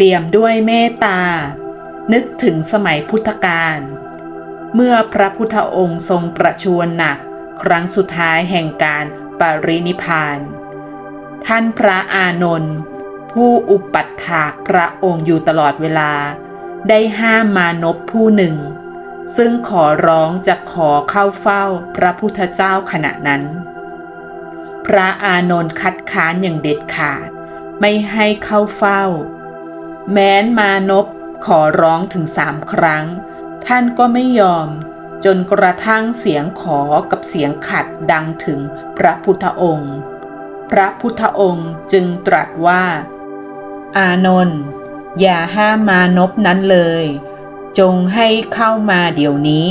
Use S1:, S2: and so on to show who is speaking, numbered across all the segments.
S1: เปี่ยมด้วยเมตตา นึกถึงสมัยพุทธกาลเมื่อพระพุทธองค์ทรงประชวรหนัก ครั้งสุดท้ายแห่งการปรินิพพาน ท่านพระอานนท์ผู้อุปัฏฐากพระองค์อยู่ตลอดเวลา ได้ห้ามมานพผู้หนึ่ง ซึ่งขอร้องจะขอเข้าเฝ้าพระพุทธเจ้าขณะนั้น พระอานนท์คัดค้านอย่างเด็ดขาด ไม่ให้เข้าเฝ้า แม้นมานพขอร้องถึงสามครั้ง ท่านก็ไม่ยอม จนกระทั่งเสียงขอกับเสียงขัดดังถึงพระพุทธองค์ พระพุทธองค์จึงตรัสว่า อานนท์อย่าห้ามมานพนั้นเลย จงให้เข้ามาเดี๋ยวนี้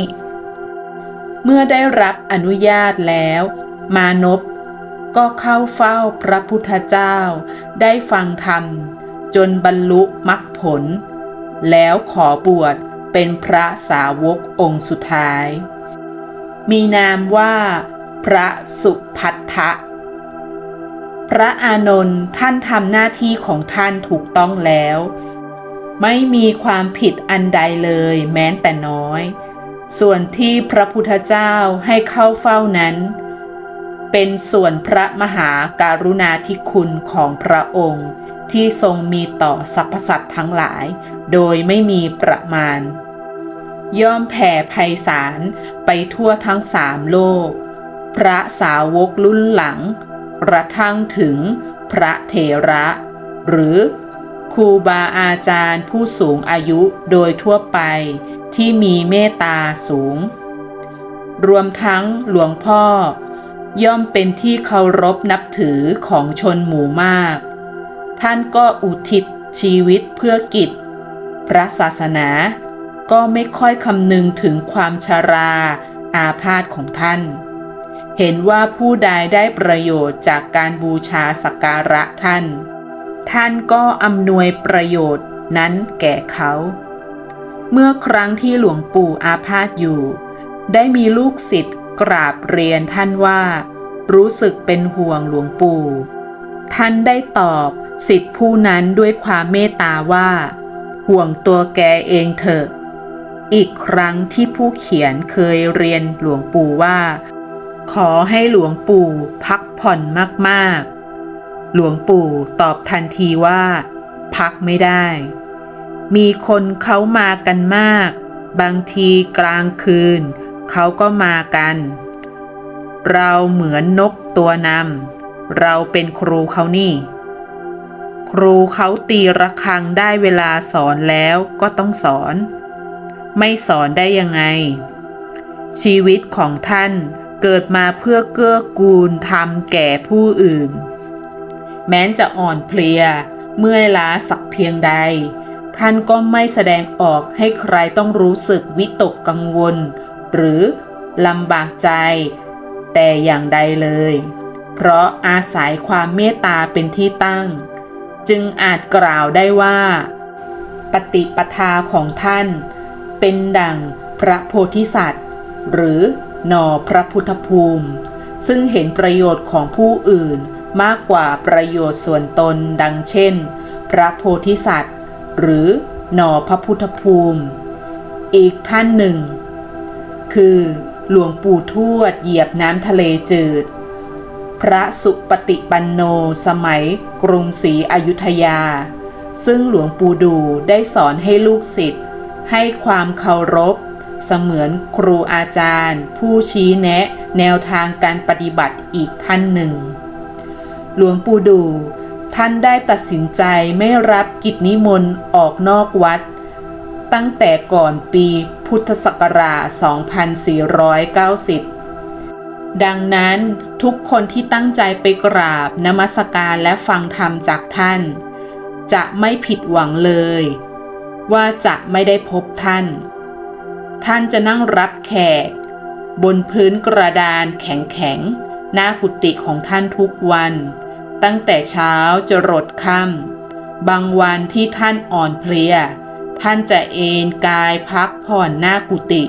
S1: เมื่อได้รับอนุญาตแล้ว มานพก็เข้าเฝ้าพระพุทธเจ้าได้ฟังธรรม จนบรรลุมรรคผล แล้วขอบวชเป็นพระสาวกองค์สุดท้าย มีนามว่า พระสุพัทธะพระอานนท์ท่านทำหน้าที่ของท่านถูกต้องแล้ว ไม่มีความผิดอันใดเลยแม้แต่น้อย ส่วนที่พระพุทธเจ้าให้เข้าเฝ้านั้น เป็นส่วนพระมหาการุณาธิคุณของพระองค์ ที่ทรงมีต่อสรรพสัตว์ทั้งหลาย โดยไม่มีประมาณ ย่อมแผ่ไพศาลไปทั่วทั้งสามโลก พระสาวกรุ่นหลังกระทั่งถึงพระเถระ หรือครูบาอาจารย์ผู้สูงอายุโดยทั่วไปที่มีเมตตาสูง รวมทั้งหลวงพ่อ ย่อมเป็นที่เคารพนับถือของชนหมู่มาก ท่านก็อุทิศชีวิตเพื่อกิจ พระศาสนาก็ไม่ค่อยคำนึงถึงความชาราอาพาธของท่าน เห็นว่าผู้ใดได้ประโยชน์จากการบูชาสักการะท่าน ท่านก็อำนวยประโยชน์นั้นแก่เขา เมื่อครั้งที่หลวงปู่อาพาธอยู่ ได้มีลูกศิษย์กราบเรียนท่านว่า รู้สึกเป็นห่วงหลวงปู่ ท่านได้ตอบ สิทธิผู้นั้นด้วยความเมตตาว่า ห่วงตัวแกเองเถอะ อีกครั้งที่ผู้เขียนเคยเรียนหลวงปู่ว่า ขอให้หลวงปู่พักผ่อนมากๆ หลวงปู่ตอบทันทีว่า พักไม่ได้ มีคนเขามากันมาก บางทีกลางคืน เขาก็มากัน เราเหมือนนกตัวนำเราเป็นครูเขานี่ ครูเขาตีระฆังได้เวลาสอนแล้วก็ต้องสอน ไม่สอนได้ยังไง ชีวิตของท่านเกิดมาเพื่อเกื้อกูลทำแก่ผู้อื่น แม้นจะอ่อนเพลีย เมื่อยล้าสักเพียงใด ท่านก็ไม่แสดงออกให้ใครต้องรู้สึกวิตกกังวล หรือลำบากใจ แต่อย่างใดเลย เพราะอาศัยความเมตตาเป็นที่ตั้ง จึงอาจกล่าวได้ว่า ปฏิปทาของท่าน เป็นดังพระโพธิสัตว์ หรือหนอพระพุทธภูมิ ซึ่งเห็นประโยชน์ของผู้อื่นมากกว่าประโยชน์ส่วนตนดังเช่น พระโพธิสัตว์ หรือหนอพระพุทธภูมิ อีกท่านหนึ่ง คือหลวงปู่ทวดเหยียบน้ำทะเลจืด พระสุปฏิปันโนสมัยกรุงศรีอยุธยา ซึ่งหลวงปู่ดูได้สอนให้ลูกศิษย์ให้ความเคารพ เสมือนครูอาจารย์ ผู้ชี้แนะ แนวทางการปฏิบัติอีกท่านหนึ่ง หลวงปู่ดูท่านได้ตัดสินใจไม่รับกิจนิมนต์ออกนอกวัด ตั้งแต่ก่อนปีพุทธศักราช 2490 ดังนั้นทุกคนที่ตั้งใจไปกราบนมัสการและฟังธรรมจากท่าน จะไม่ผิดหวังเลย ว่าจะไม่ได้พบท่าน ท่านจะนั่งรับแขก บนพื้นกระดานแข็งๆหน้ากุฏิของท่านทุกวัน ตั้งแต่เช้าจะรดค่ำบางวันที่ท่านอ่อนเพลีย ท่านจะเอนกายพักผ่อนหน้ากุฏิ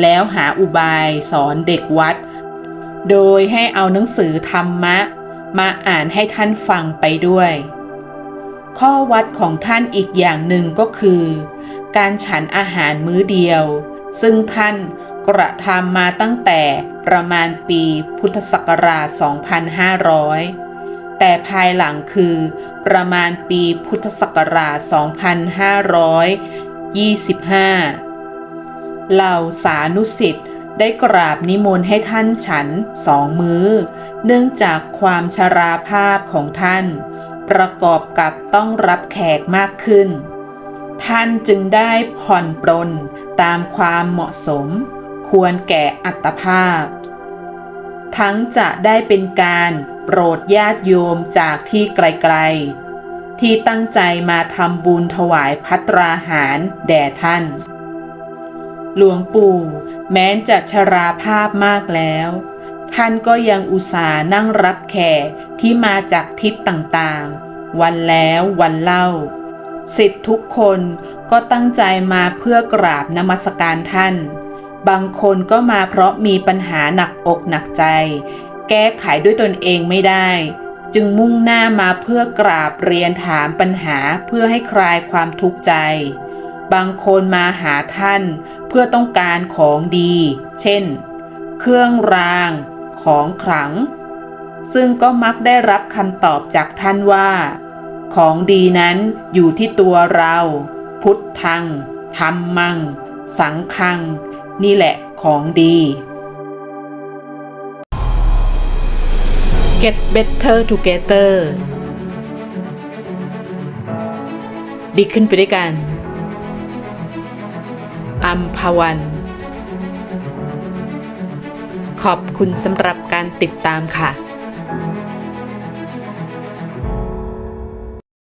S1: แล้วหาอุบายสอนเด็กวัด โดยให้เอาหนังสือธรรมะ มาอ่านให้ท่านฟังไปด้วย ข้อวัดของท่านอีกอย่างหนึ่งก็คือ การฉันอาหารมื้อเดียว ซึ่งท่านกระทำมาตั้งแต่ประมาณปีพุทธศักราช 2500 แต่ภายหลังคือประมาณปีพุทธศักราช 2525 เหล่าสานุสิทธิ์ ได้กราบนิมนต์ให้ท่านฉันสองมือ้อ เนื่องจากความชราภาพของท่าน ประกอบกับต้องรับแขกมากขึ้น ท่านจึงได้ผ่อนปรนตามความเหมาะสม ควรแก่อัตภาพ ทั้งจะได้เป็นการโปรดญาติโยมจากที่ไกลๆ ที่ตั้งใจมาทำบุญถวายพัตราหารแด่ท่าน หลวงปู่ แม้จะชราภาพมากแล้ว ท่านก็ยังอุตส่าห์นั่งรับแขกที่มาจากทิศต่างๆ วันแล้ววันเล่าสิทธิ์ทุกคนก็ตั้งใจมาเพื่อกราบนมัสการท่าน บางคนก็มาเพราะมีปัญหาหนักอกหนักใจ แก้ไขด้วยตนเองไม่ได้ จึงมุ่งหน้ามาเพื่อกราบเรียนถามปัญหาเพื่อให้คลายความทุกข์ใจ บางคนมาหาท่านเพื่อต้องการของดี เช่น เครื่องราง ของขลัง ซึ่งก็มักได้รับคำตอบจากท่านว่า ของดีนั้นอยู่ที่ตัวเรา พุทธังธรรมัง สังฆัง นี่แหละของดี Get better together ดีขึ้นไปด้วยกัน อัมพวัน ขอบคุณสำหรับการติดตามค่ะ